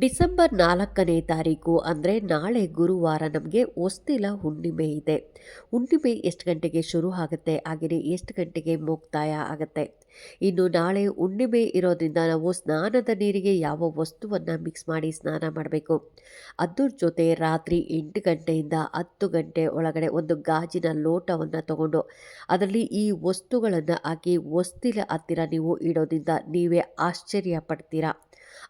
December ನಾಲ್ಕನೇ ತಾರೀಕು ಅಂದರೆ ನಾಳೆ ಗುರುವಾರ ನಮಗೆ ಹೊಸ್ತಿಲ ಹುಣ್ಣಿಮೆ ಇದೆ. ಹುಣ್ಣಿಮೆ ಎಷ್ಟು ಗಂಟೆಗೆ ಶುರು ಆಗುತ್ತೆ? ಹಾಗೆಯೇ ಎಷ್ಟು ಗಂಟೆಗೆ ಮುಕ್ತಾಯ ಆಗುತ್ತೆ? ಇನ್ನು ನಾಳೆ ಹುಣ್ಣಿಮೆ ಇರೋದ್ರಿಂದ ನಾವು ಸ್ನಾನದ ನೀರಿಗೆ ಯಾವ ವಸ್ತುವನ್ನು ಮಿಕ್ಸ್ ಮಾಡಿ ಸ್ನಾನ ಮಾಡಬೇಕು? ಅದ್ರ ಜೊತೆ ರಾತ್ರಿ ಎಂಟು ಗಂಟೆಯಿಂದ ಹತ್ತು ಗಂಟೆ ಒಳಗಡೆ ಒಂದು ಗಾಜಿನ ಲೋಟವನ್ನು ತಗೊಂಡು ಅದರಲ್ಲಿ ಈ ವಸ್ತುಗಳನ್ನು ಹಾಕಿ ಹೊಸ್ತಿಲ ಹತ್ತಿರ ನೀವು ಇಡೋದ್ರಿಂದ ನೀವೇ ಆಶ್ಚರ್ಯ ಪಡ್ತೀರಾ?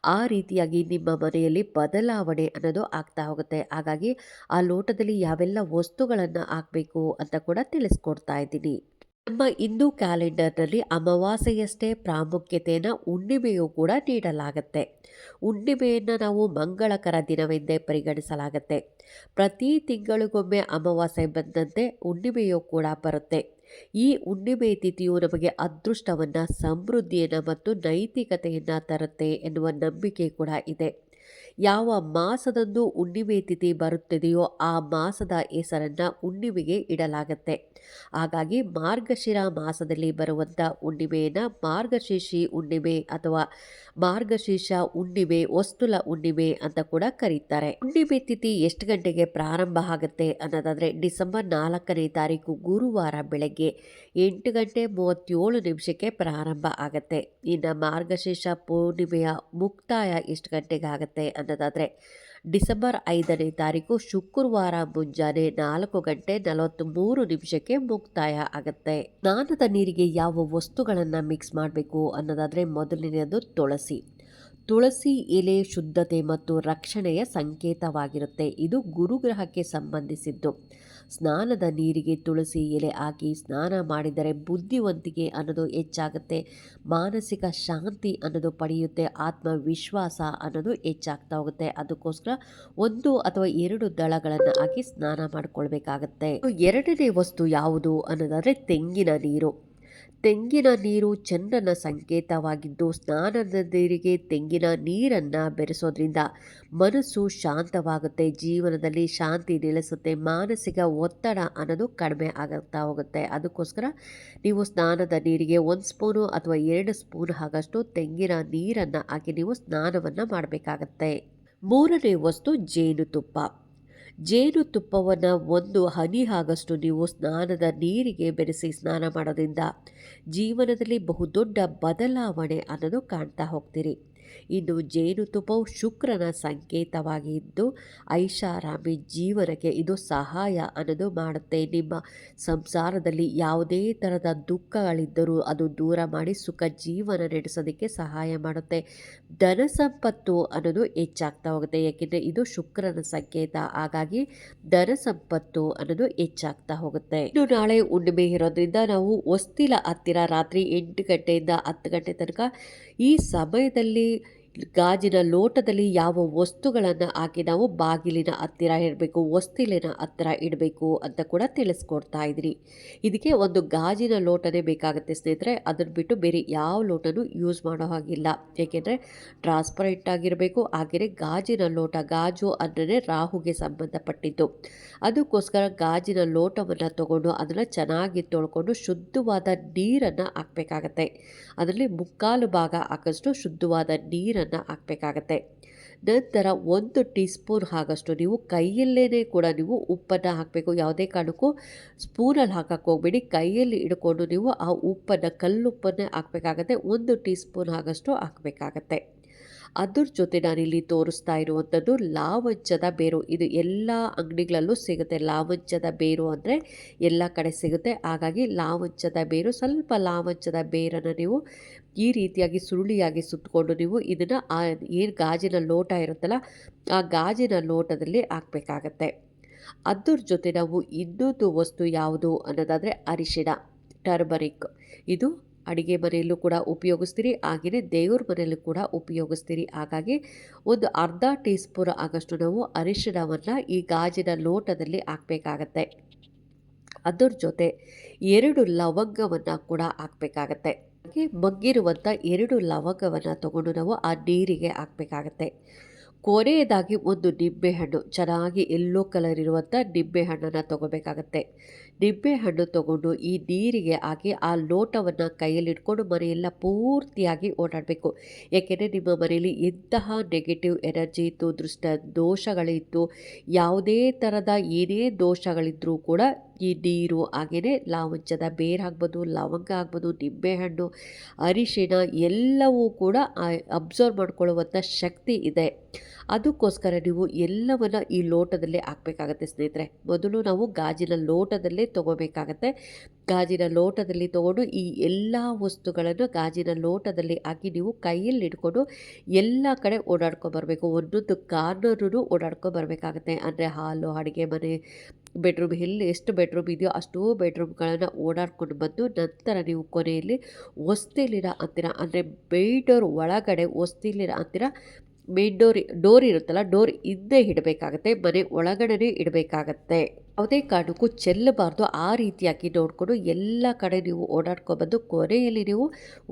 ಆ ರೀತಿಯಾಗಿ ನಿಮ್ಮ ಮನೆಯಲ್ಲಿ ಬದಲಾವಣೆ ಅನ್ನೋದು ಆಗ್ತಾ ಹೋಗುತ್ತೆ. ಹಾಗಾಗಿ ಆ ಲೋಟದಲ್ಲಿ ಯಾವೆಲ್ಲ ವಸ್ತುಗಳನ್ನು ಹಾಕಬೇಕು ಅಂತ ಕೂಡ ತಿಳಿಸ್ಕೊಡ್ತಾ ಇದ್ದೀನಿ. ನಮ್ಮ ಹಿಂದೂ ಕ್ಯಾಲೆಂಡರ್ನಲ್ಲಿ ಅಮಾವಾಸ್ಯೆಯಷ್ಟೇ ಪ್ರಾಮುಖ್ಯತೆಯನ್ನು ಹುಣ್ಣಿಮೆಯೂ ಕೂಡ ನೀಡಲಾಗುತ್ತೆ. ಹುಣ್ಣಿಮೆಯನ್ನು ನಾವು ಮಂಗಳಕರ ದಿನವೆಂದೇ ಪರಿಗಣಿಸಲಾಗುತ್ತೆ. ಪ್ರತಿ ತಿಂಗಳಿಗೊಮ್ಮೆ ಅಮಾವಾಸ್ಯೆ ಬಂದಂತೆ ಹುಣ್ಣಿಮೆಯೂ ಕೂಡ ಬರುತ್ತೆ. ಈ ಹುಣ್ಣಿಮೆ ತಿಥಿಯು ನಮಗೆ ಅದೃಷ್ಟವನ್ನು, ಸಮೃದ್ಧಿಯನ್ನು ಮತ್ತು ನೈತಿಕತೆಯನ್ನು ತರುತ್ತೆ ಎನ್ನುವ ನಂಬಿಕೆ ಕೂಡ ಇದೆ. ಯಾವ ಮಾಸದಂದು ಹುಣ್ಣಿಮೆ ತಿಥಿ ಬರುತ್ತದೆಯೋ ಆ ಮಾಸದ ಹೆಸರನ್ನು ಹುಣ್ಣಿಮೆಗೆ ಇಡಲಾಗುತ್ತೆ. ಹಾಗಾಗಿ ಮಾರ್ಗಶಿರ ಮಾಸದಲ್ಲಿ ಬರುವಂಥ ಹುಣ್ಣಿಮೆಯನ್ನು ಮಾರ್ಗಶೀರ್ಷಿ ಹುಣ್ಣಿಮೆ ಅಥವಾ ಮಾರ್ಗಶೀರ್ಷ ಹುಣ್ಣಿಮೆ, ವಸ್ತುಲ ಹುಣ್ಣಿಮೆ ಅಂತ ಕೂಡ ಕರೀತಾರೆ. ಹುಣ್ಣಿಮೆ ತಿಥಿ ಎಷ್ಟು ಗಂಟೆಗೆ ಪ್ರಾರಂಭ ಆಗುತ್ತೆ ಅನ್ನೋದಾದರೆ ಡಿಸೆಂಬರ್ ನಾಲ್ಕನೇ ತಾರೀಕು ಗುರುವಾರ ಬೆಳಗ್ಗೆ ಎಂಟು ಗಂಟೆ ಮೂವತ್ತೇಳು ನಿಮಿಷಕ್ಕೆ ಪ್ರಾರಂಭ ಆಗುತ್ತೆ. ಇನ್ನು ಮಾರ್ಗಶೀರ್ಷ ಪೂರ್ಣಿಮೆಯ ಮುಕ್ತಾಯ ಎಷ್ಟು ಗಂಟೆಗೆ ಆಗುತ್ತೆ ಅನ್ನೋದಾದರೆ ಡಿಸೆಂಬರ್ ಐದನೇ ತಾರೀಕು ಶುಕ್ರವಾರ ಮುಂಜಾನೆ ನಾಲ್ಕು ಗಂಟೆ ನಲವತ್ತ್ಮೂರು ನಿಮಿಷಕ್ಕೆ ಮುಕ್ತಾಯ ಆಗುತ್ತೆ. ಸ್ನಾನದ ನೀರಿಗೆ ಯಾವ ವಸ್ತುಗಳನ್ನು ಮಿಕ್ಸ್ ಮಾಡಬೇಕು ಅನ್ನೋದಾದರೆ ಮೊದಲನೆಯದು ತುಳಸಿ. ತುಳಸಿ ಎಲೆ ಶುದ್ಧತೆ ಮತ್ತು ರಕ್ಷಣೆಯ ಸಂಕೇತವಾಗಿರುತ್ತೆ. ಇದು ಗುರುಗ್ರಹಕ್ಕೆ ಸಂಬಂಧಿಸಿದ್ದು. ಸ್ನಾನದ ನೀರಿಗೆ ತುಳಸಿ ಎಲೆ ಹಾಕಿ ಸ್ನಾನ ಮಾಡಿದರೆ ಬುದ್ಧಿವಂತಿಕೆ ಅನ್ನೋದು ಹೆಚ್ಚಾಗುತ್ತೆ, ಮಾನಸಿಕ ಶಾಂತಿ ಅನ್ನೋದು ಪಡೆಯುತ್ತೆ, ಆತ್ಮವಿಶ್ವಾಸ ಅನ್ನೋದು ಹೆಚ್ಚಾಗ್ತಾ ಹೋಗುತ್ತೆ. ಅದಕ್ಕೋಸ್ಕರ ಒಂದು ಅಥವಾ ಎರಡು ದಳಗಳನ್ನು ಹಾಕಿ ಸ್ನಾನ ಮಾಡಿಕೊಳ್ಬೇಕಾಗತ್ತೆ. ಎರಡನೇ ವಸ್ತು ಯಾವುದು ಅನ್ನೋದಾದರೆ ತೆಂಗಿನ ನೀರು. ತೆಂಗಿನ ನೀರು ಚಂದ್ರನ ಸಂಕೇತವಾಗಿದ್ದು ಸ್ನಾನದ ನೀರಿಗೆ ತೆಂಗಿನ ನೀರನ್ನು ಬೆರೆಸೋದ್ರಿಂದ ಮನಸ್ಸು ಶಾಂತವಾಗುತ್ತೆ, ಜೀವನದಲ್ಲಿ ಶಾಂತಿ ನೆಲೆಸುತ್ತೆ, ಮಾನಸಿಕ ಒತ್ತಡ ಅನ್ನೋದು ಕಡಿಮೆ ಆಗುತ್ತಾ ಹೋಗುತ್ತೆ. ಅದಕ್ಕೋಸ್ಕರ ನೀವು ಸ್ನಾನದ ನೀರಿಗೆ ಒಂದು ಸ್ಪೂನು ಅಥವಾ ಎರಡು ಸ್ಪೂನ್ ಆಗಷ್ಟು ತೆಂಗಿನ ನೀರನ್ನು ಹಾಕಿ ನೀವು ಸ್ನಾನವನ್ನು ಮಾಡಬೇಕಾಗತ್ತೆ. ಮೂರನೇ ವಸ್ತು ಜೇನುತುಪ್ಪ. ಜೇನುತುಪ್ಪವನ್ನು ಒಂದು ಹನಿ ಆಗಷ್ಟು ನೀವು ಸ್ನಾನದ ನೀರಿಗೆ ಬೆರೆಸಿ ಸ್ನಾನ ಮಾಡೋದ್ರಿಂದ ಜೀವನದಲ್ಲಿ ಬಹುದೊಡ್ಡ ಬದಲಾವಣೆ ಅನ್ನೋದು ಕಾಣ್ತಾ ಹೋಗ್ತೀರಿ. ಇನ್ನು ಜೇನುತುಪ್ಪವು ಶುಕ್ರನ ಸಂಕೇತವಾಗಿದ್ದು ಐಷಾರಾಮಿ ಜೀವನಕ್ಕೆ ಇದು ಸಹಾಯ ಅನ್ನೋದು ಮಾಡುತ್ತೆ. ನಿಮ್ಮ ಸಂಸಾರದಲ್ಲಿ ಯಾವುದೇ ಥರದ ದುಃಖಗಳಿದ್ದರೂ ಅದು ದೂರ ಮಾಡಿ ಸುಖ ಜೀವನ ನಡೆಸೋದಕ್ಕೆ ಸಹಾಯ ಮಾಡುತ್ತೆ. ಧನ ಸಂಪತ್ತು ಅನ್ನೋದು ಹೆಚ್ಚಾಗ್ತಾ ಹೋಗುತ್ತೆ. ಯಾಕೆಂದರೆ ಇದು ಶುಕ್ರನ ಸಂಕೇತ. ಹಾಗಾಗಿ ಧನ ಸಂಪತ್ತು ಅನ್ನೋದು ಹೆಚ್ಚಾಗ್ತಾ ಹೋಗುತ್ತೆ. ಇನ್ನು ನಾಳೆ ಹುಣ್ಣಿಮೆ ಇರೋದ್ರಿಂದ ನಾವು ಹೊಸ್ತಿಲ ಹತ್ತಿರ ರಾತ್ರಿ ಎಂಟು ಗಂಟೆಯಿಂದ ಹತ್ತು ಗಂಟೆ ತನಕ ಈ ಸಮಯದಲ್ಲಿ ಗಾಜಿನ ಲೋಟದಲ್ಲಿ ಯಾವ ವಸ್ತುಗಳನ್ನು ಹಾಕಿ ನಾವು ಬಾಗಿಲಿನ ಹತ್ತಿರ ಇಡಬೇಕು, ಹೊಸ್ತಿಲಿನ ಹತ್ತಿರ ಇಡಬೇಕು ಅಂತ ಕೂಡ ತಿಳಿಸ್ಕೊಡ್ತಾ ಇದ್ದೀನಿ ಇದಕ್ಕೆ ಒಂದು ಗಾಜಿನ ಲೋಟನೇ ಬೇಕಾಗುತ್ತೆ ಸ್ನೇಹಿತರೆ. ಅದನ್ನು ಬಿಟ್ಟು ಬೇರೆ ಯಾವ ಲೋಟನೂ ಯೂಸ್ ಮಾಡೋ ಹಾಗಿಲ್ಲ. ಏಕೆಂದರೆ ಟ್ರಾನ್ಸ್ಪರೆಂಟ್ ಆಗಿರಬೇಕು ಹಾಗೆಯೇ ಗಾಜಿನ ಲೋಟ, ಗಾಜು ಅಂದರೆ ರಾಹುಗೆ ಸಂಬಂಧಪಟ್ಟಿದ್ದು. ಅದಕ್ಕೋಸ್ಕರ ಗಾಜಿನ ಲೋಟವನ್ನು ತಗೊಂಡು ಅದನ್ನು ಚೆನ್ನಾಗಿ ತೊಳ್ಕೊಂಡು ಶುದ್ಧವಾದ ನೀರನ್ನು ಹಾಕಬೇಕಾಗತ್ತೆ. ಅದರಲ್ಲಿ ಮುಕ್ಕಾಲು ಭಾಗ ಹಾಕಷ್ಟು ಶುದ್ಧವಾದ ನೀರನ್ನು ಹಾಕಬೇಕಾಗತ್ತೆ. ನಂತರ ಒಂದು ಟೀ ಸ್ಪೂನ್ ಆಗಷ್ಟು ನೀವು ಕೈಯಲ್ಲೇ ಕೂಡ ನೀವು ಉಪ್ಪನ್ನು ಹಾಕಬೇಕು. ಯಾವುದೇ ಕಾರಣಕ್ಕೂ ಸ್ಪೂನಲ್ಲಿ ಹಾಕಕ್ಕೆ ಹೋಗಬೇಡಿ. ಕೈಯಲ್ಲಿ ಇಡ್ಕೊಂಡು ನೀವು ಆ ಉಪ್ಪನ್ನು, ಕಲ್ಲುಪ್ಪನ್ನೇ ಹಾಕಬೇಕಾಗತ್ತೆ. ಒಂದು ಟೀ ಸ್ಪೂನ್ ಆಗಷ್ಟು ಹಾಕಬೇಕಾಗತ್ತೆ. ಅದ್ರ ಜೊತೆ ನಾನಿಲ್ಲಿ ತೋರಿಸ್ತಾ ಇರುವಂಥದ್ದು ಲಾವಂಚದ ಬೇರು. ಇದು ಎಲ್ಲ ಅಂಗಡಿಗಳಲ್ಲೂ ಸಿಗುತ್ತೆ. ಲಾವಂಚದ ಬೇರು ಅಂದರೆ ಎಲ್ಲ ಕಡೆ ಸಿಗುತ್ತೆ. ಹಾಗಾಗಿ ಲಾವಂಚದ ಬೇರು, ಸ್ವಲ್ಪ ಲಾವಂಚದ ಬೇರನ್ನು ನೀವು ಈ ರೀತಿಯಾಗಿ ಸುರುಳಿಯಾಗಿ ಸುತ್ತಕೊಂಡು ನೀವು ಇದನ್ನು ಆ ಏನು ಗಾಜಿನ ಲೋಟ ಇರುತ್ತಲ್ಲ, ಆ ಗಾಜಿನ ಲೋಟದಲ್ಲಿ ಹಾಕಬೇಕಾಗತ್ತೆ. ಅದ್ರ ಜೊತೆ ನಾವು ಇನ್ನೊಂದು ವಸ್ತು ಯಾವುದು ಅನ್ನೋದಾದರೆ ಅರಿಶಿಣ, ಟರ್ಮರಿಕ್. ಇದು ಅಡುಗೆ ಮನೆಯಲ್ಲೂ ಕೂಡ ಉಪಯೋಗಿಸ್ತೀರಿ ಹಾಗೆಯೇ ದೇವ್ರ ಮನೆಯಲ್ಲೂ ಕೂಡ ಉಪಯೋಗಿಸ್ತೀರಿ. ಹಾಗಾಗಿ ಒಂದು ಅರ್ಧ ಟೀ ಸ್ಪೂನ್ ಆಗಷ್ಟು ನಾವು ಅರಿಶಿಣವನ್ನು ಈ ಗಾಜಿನ ಲೋಟದಲ್ಲಿ ಹಾಕಬೇಕಾಗತ್ತೆ. ಅದರ ಜೊತೆ ಎರಡು ಲವಂಗವನ್ನು ಕೂಡ ಹಾಕಬೇಕಾಗತ್ತೆ. ಹಾಗೆ ಮಗ್ಗಿರುವಂಥ ಎರಡು ಲವಂಗವನ್ನು ತಗೊಂಡು ನಾವು ಆ ನೀರಿಗೆ ಹಾಕಬೇಕಾಗತ್ತೆ. ಕೊನೆಯದಾಗಿ ಒಂದು ನಿಂಬೆಹಣ್ಣು, ಚೆನ್ನಾಗಿ ಎಲ್ಲೋ ಕಲರ್ ಇರುವಂಥ ನಿಂಬೆಹಣ್ಣನ್ನು ತೊಗೋಬೇಕಾಗತ್ತೆ. ನಿಂಬೆ ಹಣ್ಣು ತಗೊಂಡು ಈ ನೀರಿಗೆ ಹಾಕಿ ಆ ಲೋಟವನ್ನು ಕೈಯಲ್ಲಿಟ್ಕೊಂಡು ಮನೆಯೆಲ್ಲ ಪೂರ್ತಿಯಾಗಿ ಓಡಾಡಬೇಕು. ಏಕೆಂದರೆ ನಿಮ್ಮ ಮನೆಯಲ್ಲಿ ಎಂತಹ ನೆಗೆಟಿವ್ ಎನರ್ಜಿ ಇತ್ತು, ದೃಷ್ಟ ದೋಷಗಳಿತ್ತು, ಯಾವುದೇ ಥರದ ಏನೇ ದೋಷಗಳಿದ್ದರೂ ಕೂಡ ಈ ನೀರು ಹಾಗೆಯೇ ಲಾವಂಚದ ಬೇರು ಆಗ್ಬೋದು, ಲವಂಗ ಆಗ್ಬೋದು ನಿಂಬೆಹಣ್ಣು ಅರಿಶಿಣ ಎಲ್ಲವೂ ಕೂಡ ಅಬ್ಸರ್ವ್ ಮಾಡ್ಕೊಳ್ಳುವಂಥ ಶಕ್ತಿ ಇದೆ. ಅದಕ್ಕೋಸ್ಕರ ನೀವು ಎಲ್ಲವನ್ನು ಈ ಲೋಟದಲ್ಲೇ ಹಾಕಬೇಕಾಗತ್ತೆ ಸ್ನೇಹಿತರೆ. ಮೊದಲು ನಾವು ಗಾಜಿನ ಲೋಟದಲ್ಲೇ ತೊಗೋಬೇಕಾಗತ್ತೆ. ಗಾಜಿನ ಲೋಟದಲ್ಲಿ ತೊಗೊಂಡು ಈ ಎಲ್ಲ ವಸ್ತುಗಳನ್ನು ಗಾಜಿನ ಲೋಟದಲ್ಲಿ ಹಾಕಿ ನೀವು ಕೈಯಲ್ಲಿ ಇಟ್ಕೊಂಡು ಎಲ್ಲ ಕಡೆ ಓಡಾಡ್ಕೊಂಬರ್ಬೇಕು ಒಂದೊಂದು ಕಾರ್ನರೂ ಓಡಾಡ್ಕೊಂಬರ್ಬೇಕಾಗತ್ತೆ ಅಂದರೆ ಹಾಲು, ಅಡುಗೆ ಮನೆ, ಬೆಡ್ರೂಮ್, ಎಲ್ಲಿ ಎಷ್ಟು ಬೆಡ್ರೂಮ್ ಇದೆಯೋ ಅಷ್ಟು ಬೆಡ್ರೂಮ್ಗಳನ್ನು ಓಡಾಡ್ಕೊಂಡು ಬಂದು ನಂತರ ನೀವು ಕೊನೆಯಲ್ಲಿ ಹೊಸ್ತಿಲಿನ ಅಂತೀರ ಅಂದರೆ ಬೆಯ್ಡೋರ್ ಒಳಗಡೆ ಹೊಸ್ತಿಲಿನ ಅಂತೀರ ಮೇನ್ ಡೋರ್ ಡೋರ್ ಇರುತ್ತಲ್ಲ ಡೋರ್ ಹಿಂದೆ ಇಡಬೇಕಾಗತ್ತೆ ಮನೆ ಒಳಗಡೆ ಇಡಬೇಕಾಗತ್ತೆ. ಯಾವುದೇ ಕಾರಣಕ್ಕೂ ಚೆಲ್ಲಬಾರ್ದು, ಆ ರೀತಿಯಾಗಿ ನೋಡಿಕೊಂಡು ಎಲ್ಲ ಕಡೆ ನೀವು ಓಡಾಡ್ಕೊಬಂದು ಕೊನೆಯಲ್ಲಿ ನೀವು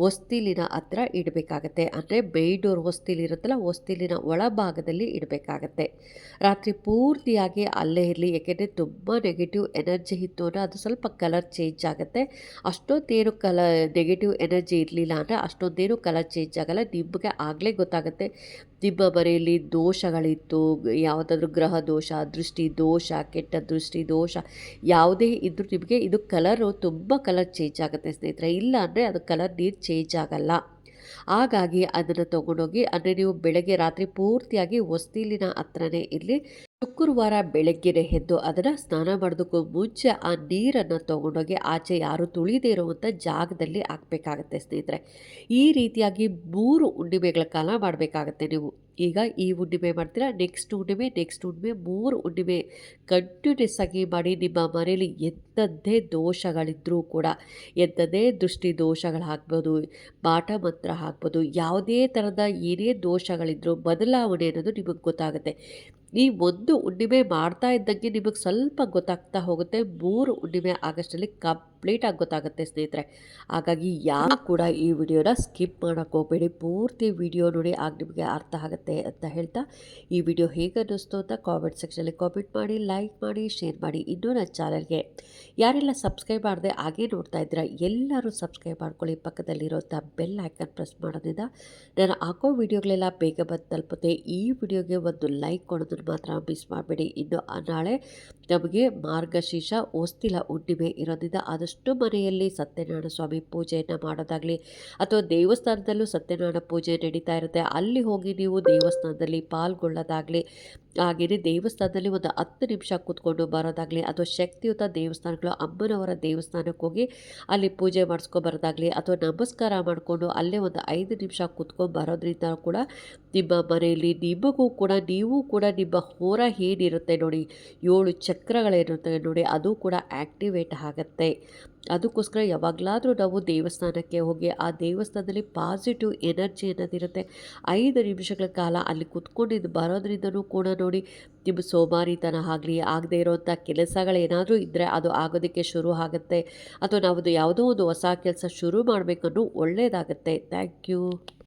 ಹೊಸ್ತಿಲಿನ ಹತ್ರ ಇಡಬೇಕಾಗತ್ತೆ. ಅಂದರೆ ಡೋರ್ ಹೊಸ್ತಿಲಿರುತ್ತಲ್ಲ ಹೊಸ್ತಿಲಿನ ಒಳಭಾಗದಲ್ಲಿ ಇಡಬೇಕಾಗತ್ತೆ. ರಾತ್ರಿ ಪೂರ್ತಿಯಾಗಿ ಅಲ್ಲೇ ಇರಲಿ, ಏಕೆಂದರೆ ತುಂಬ ನೆಗೆಟಿವ್ ಎನರ್ಜಿ ಇತ್ತು ಅಂದರೆ ಅದು ಸ್ವಲ್ಪ ಕಲರ್ ಚೇಂಜ್ ಆಗುತ್ತೆ. ಅಷ್ಟೊಂದೇನು ಕಲ ನೆಗೆಟಿವ್ ಎನರ್ಜಿ ಇರಲಿಲ್ಲ ಅಂದರೆ ಅಷ್ಟೊಂದೇನು ಕಲರ್ ಚೇಂಜ್ ಆಗಲ್ಲ, ನಿಮಗೆ ಆಗಲೇ ಗೊತ್ತಾಗುತ್ತೆ. ನಿಮ್ಮ ಬರೆಯಲ್ಲಿ ದೋಷಗಳಿತ್ತು, ಯಾವುದಾದ್ರೂ ಗ್ರಹ ದೋಷ, ದೃಷ್ಟಿ ದೋಷ, ಕೆಟ್ಟ ದೃಷ್ಟಿ ದೋಷ, ಯಾವುದೇ ಇದ್ರೂ ನಿಮಗೆ ಇದು ಕಲರು ತುಂಬ ಕಲರ್ ಚೇಂಜ್ ಆಗುತ್ತೆ ಸ್ನೇಹಿತರೆ. ಇಲ್ಲ ಅಂದರೆ ಅದು ಕಲರ್ ನೀರು ಚೇಂಜ್ ಆಗಲ್ಲ. ಹಾಗಾಗಿ ಅದನ್ನು ತೊಗೊಂಡೋಗಿ, ಅಂದರೆ ನೀವು ಬೆಳಗ್ಗೆ ರಾತ್ರಿ ಪೂರ್ತಿಯಾಗಿ ಹೊಸ್ತಿಲಿನ ಹತ್ರನೇ ಇಲ್ಲಿ ಶುಕ್ರವಾರ ಬೆಳಗ್ಗೆನೆ ಎದ್ದು ಅದನ್ನು ಸ್ನಾನ ಮಾಡೋದಕ್ಕೂ ಮುಂಚೆ ಆ ನೀರನ್ನು ತೊಗೊಂಡೋಗಿ ಆಚೆ ಯಾರು ತುಳಿದೇ ಇರುವಂಥ ಜಾಗದಲ್ಲಿ ಹಾಕಬೇಕಾಗತ್ತೆ ಸ್ನೇಹಿತರೆ. ಈ ರೀತಿಯಾಗಿ ಮೂರು ಹುಣ್ಣಿಮೆಗಳ ಕಾಲ ಮಾಡಬೇಕಾಗತ್ತೆ ನೀವು. ಈಗ ಈ ಹುಣ್ಣಿಮೆ ಮಾಡ್ತೀರಾ ನೆಕ್ಸ್ಟ್ ಹುಣ್ಣಿಮೆ ನೆಕ್ಸ್ಟ್ ಹುಣ್ಣಿಮೆ ಮೂರು ಹುಣ್ಣಿಮೆ ಕಂಟಿನ್ಯೂಸ್ ಆಗಿ ಮಾಡಿ ನಿಮ್ಮ ಮನೆಯಲ್ಲಿ ಎಂಥದ್ದೇ ದೋಷಗಳಿದ್ದರೂ ಕೂಡ, ಎಂಥದ್ದೇ ದೃಷ್ಟಿ ದೋಷಗಳಾಗ್ಬೋದು ಪಾಠ ಮಂತ್ರ ಆಗ್ಬೋದು, ಯಾವುದೇ ಥರದ ಏನೇ ದೋಷಗಳಿದ್ದರೂ ಬದಲಾವಣೆ ಅನ್ನೋದು ನಿಮಗೆ ಗೊತ್ತಾಗುತ್ತೆ. ಈ ಒಂದು ಹುಣ್ಣಿಮೆ ಮಾಡ್ತಾ ಇದ್ದಂಗೆ ನಿಮಗೆ ಸ್ವಲ್ಪ ಗೊತ್ತಾಗ್ತಾ ಹೋಗುತ್ತೆ. ಮೂರು ಹುಣ್ಣಿಮೆ ಆಗಸ್ಟಲ್ಲಿ ಕಂಪ್ಲೀಟಾಗಿ ಗೊತ್ತಾಗುತ್ತೆ ಸ್ನೇಹಿತರೆ. ಹಾಗಾಗಿ ಯಾರು ಕೂಡ ಈ ವಿಡಿಯೋನ ಸ್ಕಿಪ್ ಮಾಡೋಕ್ಕೆ ಹೋಗಬೇಡಿ. ಪೂರ್ತಿ ವಿಡಿಯೋ ನೋಡಿ ಆಗ ನಿಮಗೆ ಅರ್ಥ ಆಗುತ್ತೆ ಅಂತ ಹೇಳ್ತಾ ಈ ವಿಡಿಯೋ ಹೇಗೆ ಅನ್ನಿಸ್ತು ಅಂತ ಕಾಮೆಂಟ್ ಸೆಕ್ಷನಲ್ಲಿ ಕಾಮೆಂಟ್ ಮಾಡಿ ಲೈಕ್ ಮಾಡಿ ಶೇರ್ ಮಾಡಿ. ಇನ್ನೂ ನನ್ನ ಚಾನಲ್ಗೆ ಯಾರೆಲ್ಲ ಸಬ್ಸ್ಕ್ರೈಬ್ ಮಾಡಿದೆ ಹಾಗೆ ನೋಡ್ತಾ ಇದ್ದೀರಾ, ಎಲ್ಲರೂ ಸಬ್ಸ್ಕ್ರೈಬ್ ಮಾಡ್ಕೊಳ್ಳಿ. ಪಕ್ಕದಲ್ಲಿರೋಂಥ ಬೆಲ್ ಐಕನ್ ಪ್ರೆಸ್ ಮಾಡೋದ್ರಿಂದ ನಾನು ಹಾಕೋ ವಿಡಿಯೋಗಳೆಲ್ಲ ಬೇಗ ಬಂದು ತಲುಪುತ್ತೆ. ಈ ವಿಡಿಯೋಗೆ ಒಂದು ಲೈಕ್ ಕೊಡೋದು ಮಾತ್ರ ಮಿಸ್ ಮಾಡಬೇಡಿ. ಇನ್ನು ನಾಳೆ ನಮಗೆ ಮಾರ್ಗಶೀರ್ಷ ಓಸ್ತಿಲ ಹುಣ್ಣಿಮೆ ಇರೋದ್ರಿಂದ ಆದಷ್ಟು ಮನೆಯಲ್ಲಿ ಸತ್ಯನಾರಾಯಣ ಸ್ವಾಮಿ ಪೂಜೆಯನ್ನು ಮಾಡೋದಾಗಲಿ ಅಥವಾ ದೇವಸ್ಥಾನದಲ್ಲೂ ಸತ್ಯನಾರಾಯಣ ಪೂಜೆ ನಡೀತಾ ಇರುತ್ತೆ. ಅಲ್ಲಿ ಹೋಗಿ ನೀವು ದೇವಸ್ಥಾನದಲ್ಲಿ ಪಾಲ್ಗೊಳ್ಳೋದಾಗಲಿ ಹಾಗೆಯೇ ದೇವಸ್ಥಾನದಲ್ಲಿ ಒಂದು ಹತ್ತು ನಿಮಿಷ ಕೂತ್ಕೊಂಡು ಬರೋದಾಗಲಿ ಅಥವಾ ಶಕ್ತಿಯುತ ದೇವಸ್ಥಾನಗಳು ಅಮ್ಮನವರ ದೇವಸ್ಥಾನಕ್ಕೆ ಹೋಗಿ ಅಲ್ಲಿ ಪೂಜೆ ಮಾಡಿಸ್ಕೊಂಬರೋದಾಗಲಿ ಅಥವಾ ನಮಸ್ಕಾರ ಮಾಡಿಕೊಂಡು ಅಲ್ಲೇ ಒಂದು ಐದು ನಿಮಿಷ ಕೂತ್ಕೊಂಡು ಬರೋದ್ರಿಂದ ಕೂಡ ನಿಮ್ಮ ಮನೆಯಲ್ಲಿ ನಿಮಗೂ ಕೂಡ, ನೀವು ಕೂಡ ನಿಮ್ಮ ಹೋರ ಏನಿರುತ್ತೆ ನೋಡಿ, ಏಳು ಚಕ್ರಗಳೇನಿರುತ್ತೆ ನೋಡಿ, ಅದು ಕೂಡ ಆ್ಯಕ್ಟಿವೇಟ್ ಆಗುತ್ತೆ. ಅದಕ್ಕೋಸ್ಕರ ಯಾವಾಗಲಾದರೂ ನಾವು ದೇವಸ್ಥಾನಕ್ಕೆ ಹೋಗಿ ಆ ದೇವಸ್ಥಾನದಲ್ಲಿ ಪಾಸಿಟಿವ್ ಎನರ್ಜಿ ಅನ್ನೋದಿರುತ್ತೆ. ಐದು ನಿಮಿಷಗಳ ಕಾಲ ಅಲ್ಲಿ ಕುತ್ಕೊಂಡಿದ್ದು ಬರೋದ್ರಿಂದನೂ ಕೂಡ ನೋಡಿ ನಿಮ್ಮ ಸೋಮಾರಿತನ ಆಗಲಿ, ಆಗದೇ ಇರೋವಂಥ ಕೆಲಸಗಳೇನಾದರೂ ಇದ್ದರೆ ಅದು ಆಗೋದಕ್ಕೆ ಶುರು ಆಗುತ್ತೆ. ಅಥವಾ ನಾವು ಯಾವುದೋ ಒಂದು ಹೊಸ ಕೆಲಸ ಶುರು ಮಾಡಬೇಕನ್ನೋ ಒಳ್ಳೆಯದಾಗುತ್ತೆ ಥ್ಯಾಂಕ್ ಯು